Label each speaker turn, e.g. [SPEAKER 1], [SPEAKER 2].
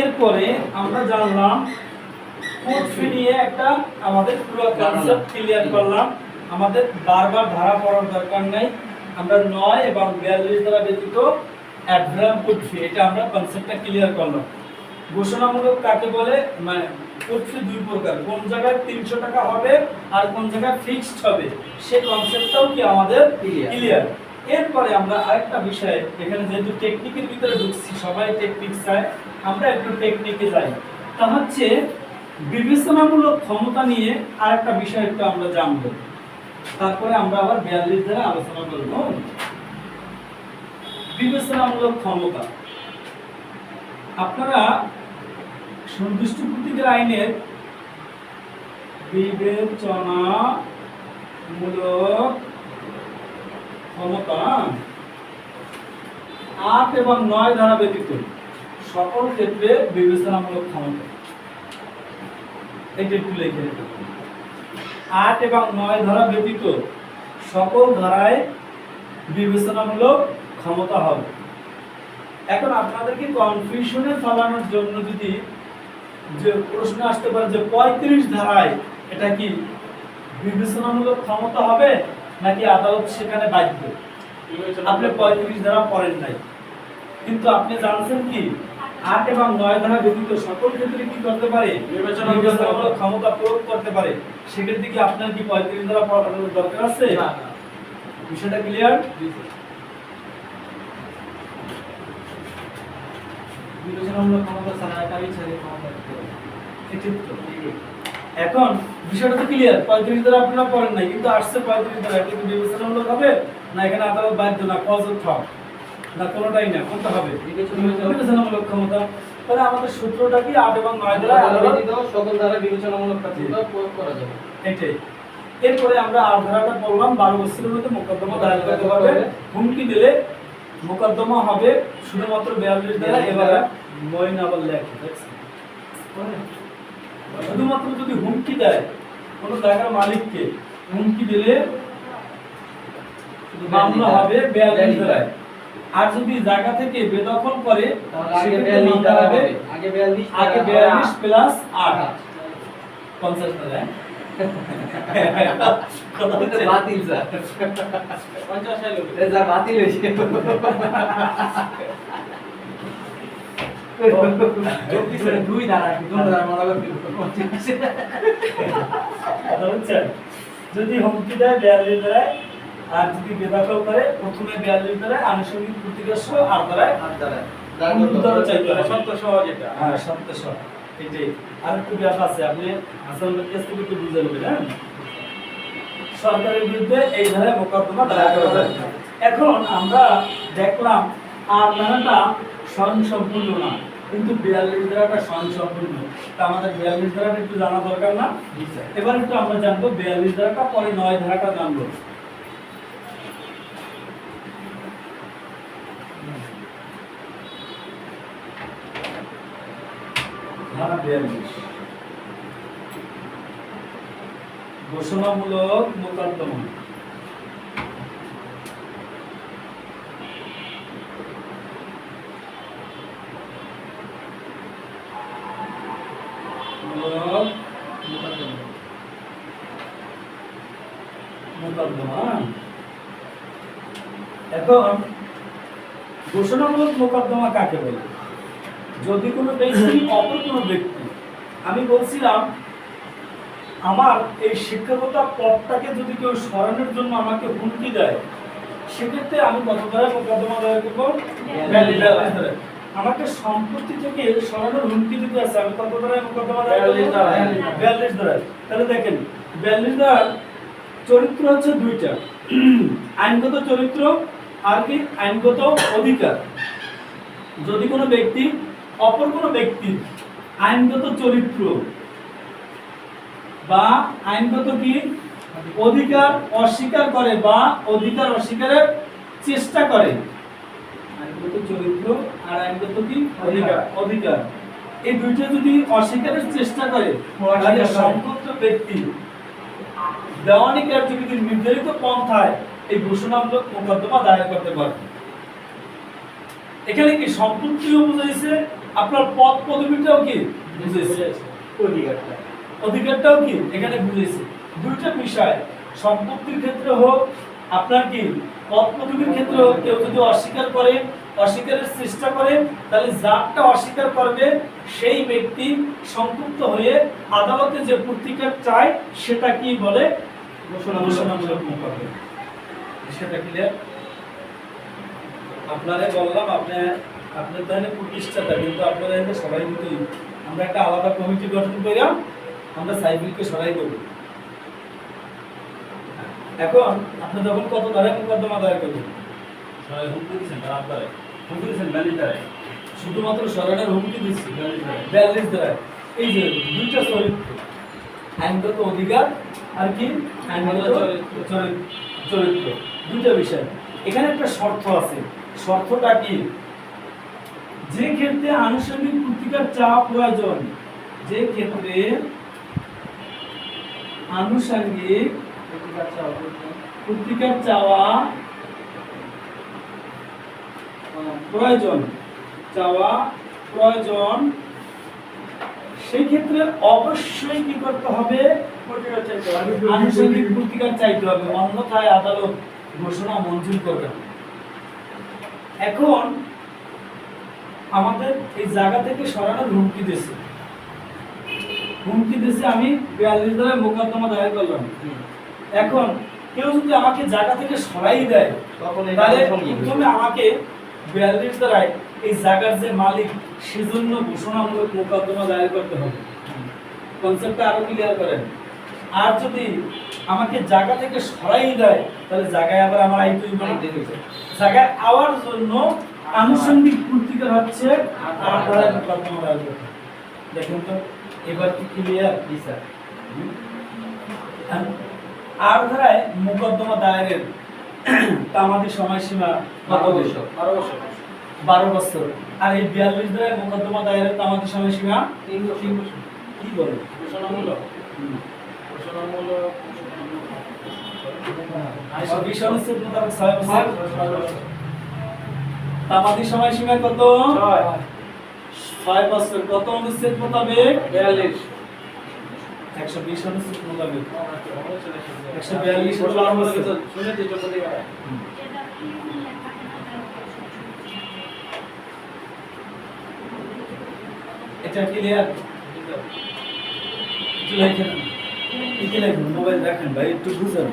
[SPEAKER 1] এরপরে আমরা জানলাম কোড ফি নিয়ে একটা আমাদের পুরো কনসেপ্ট ক্লিয়ার করলাম। আমাদের বারবার ধারা পড়ার দরকার নাই। আমরা নয় এবং বিয়াল্লিশ দ্বারা ব্যতীত অ্যাডভার্ব কোড ফি এটা আমরা কনসেপ্টটা ক্লিয়ার করলাম। ঘোষণামূলক কাকে বলে? মানে কোড ফি দুই প্রকার। কোন জায়গায় তিনশো টাকা হবে আর কোন জায়গায় ফিক্সড হবে? সেই কনসেপ্টটাও কি আমাদের. ক্লিয়ার এরপরে আমরা আরেকটা বিষয়, এখানে যেহেতু টেকনিকের ভিতরে ঢুকছি, সবাই টেকনিক চায়, আমরা একটু টেকনিকে যাই। তা হচ্ছে, বিবেচনামূলক ক্ষমতা নিয়ে আরেকটা বিষয় একটু আমরা জানব। তারপরে আমরা আবার বিয়াল্লিশ দ্বারা আলোচনা করব। বিবেচনামূলক ক্ষমতা। আপনারা সন্তুষ্ট প্রতীকের আইনের বিবেচনামূলক ক্ষমতা আট এবং নয় ধারা ব্যতীত সকল ক্ষেত্রে বিবেচনামূলক ক্ষমতা। এটা একটু লিখে আট এবং নয় ধারা ব্যতীত সকল ধারায় বিবেচনামূলক ক্ষমতা হবে। এখন আপনাদেরকে কনফিউশনে ফেলানোর জন্য যদি যে প্রশ্ন আসতে পারে যে পঁয়ত্রিশ ধারায় এটা কি বিবেচনামূলক ক্ষমতা হবে? নাকি আদালত সেখানে বাধ্য? আপনি পঁয়ত্রিশ ধারা পড়েন নাই। কিন্তু আপনি জানছেন কি আট এবং নয় ধারা ব্যতীত সকল ক্ষেত্রে কি করতে পারে? ক্ষমতা প্রয়োগ করতে পারে। সেক্ষেত্রে কি আপনার কি পঁয়ত্রিশ ধারা পড়ানোর দরকার আছে। বিষয়টা ক্লিয়ার
[SPEAKER 2] বিবেচনামূলক ক্ষমতা ছাড়া একাই ছেলে ক্ষমতা।
[SPEAKER 1] এখন বিষয়টা তো ক্লিয়ার পঁয়ত্রিশ ধারা আপনারা পড়েন নাই কিন্তু আসছে পঁয়ত্রিশ ধারা এটা কি বিবেচনামূলক হবে? না এখানে আদালত বাধ্য না কজ ঠক না কোনোটাই না কোনটা হবে।
[SPEAKER 2] বিবেচনামূলক-
[SPEAKER 1] ক্ষমতা। তাহলে আমাদের সূত্রটা কি? আট এবং নয় আদালত
[SPEAKER 2] সকল ধারা বিবেচনামূলক প্রয়োগ করা যাবে।
[SPEAKER 1] এটাই। এরপরে আমরা আট ধারাটা পড়লাম বারো বছরের মধ্যে মোকদ্দমা দায়ের করতে পারবে। হুমকি দিলে মোকদ্দমা হবে শুধুমাত্র বিয়াল্লিশ ধারা এবার মইন আবার লেখে। দেখছেন? শুধুমাত্র যদি হুমকি দেয় কোনো জায়গার মালিককে হুমকি দিলে মামলা হবে বিয়াল্লিশ ধারায় আর যদি জায়গা থেকে বেদখল করে
[SPEAKER 2] আগে
[SPEAKER 1] সেক্ষেত্রে
[SPEAKER 2] 42
[SPEAKER 1] মামলা
[SPEAKER 2] ধারা
[SPEAKER 1] হবে।
[SPEAKER 2] হবে। আগে 42
[SPEAKER 1] আগে
[SPEAKER 2] ধারা
[SPEAKER 1] প্লাস আট।
[SPEAKER 2] আট।
[SPEAKER 1] পঞ্চাশ ধারায় কথা
[SPEAKER 2] এটা
[SPEAKER 1] হচ্ছে?
[SPEAKER 2] বাতিল স্যার।
[SPEAKER 1] পঞ্চাশ এলো।
[SPEAKER 2] এটা স্যার বাতিল হয়েছে। দুই?
[SPEAKER 1] যদি হুমকি দেয় বিয়াল্লিশ দ্বারায় আর যদি বেদখল করে প্রথমে বিয়াল্লিশ দ্বারায় আনুষঙ্গিক প্রতিকার আর দ্বারায় হ্যাঁ। আর নেবেন হ্যাঁ? সরকারের বিরুদ্ধে এই ধারায় মোকদ্দমা দায়ের করা এখন আমরা দেখলাম আর ধারাটা স্বয়ং সম্পূর্ণ না কিন্তু বিয়াল্লিশ ধারাটা স্বয়ং সম্পূর্ণ তা আমাদের বিয়াল্লিশ ধারাটা একটু জানা দরকার না? এবার একটু আমরা জানব বিয়াল্লিশ ধারাটা পরে নয় ধারাটা জানব। ধারা বিয়াল্লিশ। ঘোষণামূলক মোকদ্দমা মূলক মোকদ্দমা এখন ঘোষণামূলক মোকদ্দমা কাকে বলে? যদি কোনো ব্যক্তি অপর কোনো ব্যক্তি আমি বলছিলাম আমার এই শিক্ষকতা পদটাকে যদি কেউ সরানোর জন্য আমাকে হুমকি দেয় সেক্ষেত্রে আমি কত ধারায় মোকদ্দমা দায়ের করব? আমাকে সম্পত্তি থেকে সরানোর হুমকি দিতে আছে আমি কত ধারায় মোকদ্দমা দায়ের করব?
[SPEAKER 2] বিয়াল্লিশ ধারায়।
[SPEAKER 1] তাহলে দেখেন বিয়াল্লিশ ধারার চরিত্র হচ্ছে দুইটা। আইনগত চরিত্র আর কি আইনগত অধিকার। যদি কোনো ব্যক্তি অপর কোনো ব্যক্তির আইনগত চরিত্র বা আইনগত কি অধিকার অস্বীকার করে বা অধিকার অস্বীকারের চেষ্টা করে আইনগত চরিত্র আর আইনগত কি অধিকার অধিকার। এই দুইটা যদি অস্বীকারের চেষ্টা করে তাহলে সম্পৃক্ত ব্যক্তি দেওয়ানি কার্যবিধির নির্ধারিত পন্থায় এই ঘোষণামূলক মোকদ্দমা দায়ের করতে পারে এখানে কি সম্পত্তিও বুঝাইছে আপনার পদ পদবিটাও কি বুঝেছে
[SPEAKER 2] অধিকারটা।
[SPEAKER 1] অধিকারটাও কি? এখানে বুঝেছে দুইটা বিষয় সম্পত্তির ক্ষেত্রে হোক আপনার কি পদ পদবীর ক্ষেত্রে হোক কেউ যদি অস্বীকার করে অস্বীকারের চেষ্টা করে তাহলে যারটা অস্বীকার করবে সেই ব্যক্তি সংযুক্ত হয়ে আদালতে যে প্রতিকার চায় সেটা কি বলে? ঘোষণামূলক ক্লিয়ার আপনারে বললাম আপনি আপনার ধরনের প্রতিষ্ঠাতা কিন্তু আপনারা এখানে সবাই কিন্তু আমরা একটা আলাদা কমিটি গঠন করিলাম আমরা সাইকেলকে সরাই দেবো। এখন আপনি তখন কত ধারে মোকদ্দমা দায়ের করবেন? শুধুমাত্র সরকারের হুমকি দিচ্ছি। ব্যালেন্স দ্বারা এই যে দুইটা চরিত্র আইনগত অধিকার আর কি?
[SPEAKER 2] চরিত্র।
[SPEAKER 1] দুইটা বিষয়। এখানে একটা শর্ত আছে। শর্তটা কি? যে ক্ষেত্রে আনুষঙ্গিক প্রতিকার চাওয়া প্রয়োজন যে ক্ষেত্রে আনুষঙ্গিক প্রতিকার চাওয়া প্রয়োজন চাওয়া প্রয়োজন সেই ক্ষেত্রে অবশ্যই কি করতে হবে?
[SPEAKER 2] প্রতিকার চাইতে হবে।
[SPEAKER 1] আনুষঙ্গিক প্রতিকার চাইতে হবে অন্যথায় আদালত ঘোষণা মঞ্জুর করবে এখন আমাদের এই জায়গা থেকে সরানোর হুমকি দিয়েছে। হুমকি দিয়েছে আমি বিয়াল্লিশ দ্বারা মোকদ্দমা দায়ের করলাম। এখন কেউ যদি আমাকে জায়গা থেকে সরাই দেয় তাহলে।
[SPEAKER 2] প্রথমে
[SPEAKER 1] আমাকে বিয়াল্লিশ দ্বারায় এই জায়গার যে মালিক সেজন্য ঘোষণামূলক মোকদ্দমা দায়ের করতে হবে। কনসেপ্টটা আরও ক্লিয়ার করেন। আর যদি আমাকে জায়গা থেকে সরাই দেয় তাহলে জায়গায় আবার আমার আইতে হইবে না।
[SPEAKER 2] অনেক
[SPEAKER 1] জায়গায় আওয়ার জন্য আনুষঙ্গিক প্রতিকার হচ্ছে দায়ের। দেখুন তো এবার কি ক্লিয়ার
[SPEAKER 2] জি স্যার।
[SPEAKER 1] আর ধারায় মোকদ্দমা দায়েরের তামাদি সময়সীমা
[SPEAKER 2] বারো
[SPEAKER 1] বছর।
[SPEAKER 2] বারো বছর।
[SPEAKER 1] বারো বছর আর এই বিয়াল্লিশ ধারায় মোকদ্দমা দায়েরের তামাদি সময়সীমা
[SPEAKER 2] তিন বছর। তিন বছর।
[SPEAKER 1] কি বলে
[SPEAKER 2] ঘোষণামূলক।
[SPEAKER 1] তামাদি সময়সীমা কত?
[SPEAKER 2] ছয়।
[SPEAKER 1] বছর। কত অনুচ্ছেদ মোতাবেক?
[SPEAKER 2] বিয়াল্লিশ।
[SPEAKER 1] একশো বিশ অনুচ্ছেদ মোতাবেক।
[SPEAKER 2] একশো
[SPEAKER 1] বিয়াল্লিশ। এটা ক্লিয়ার লেখেন কি লাগবে? মোবাইল রাখেন ভাই একটু বুঝেন।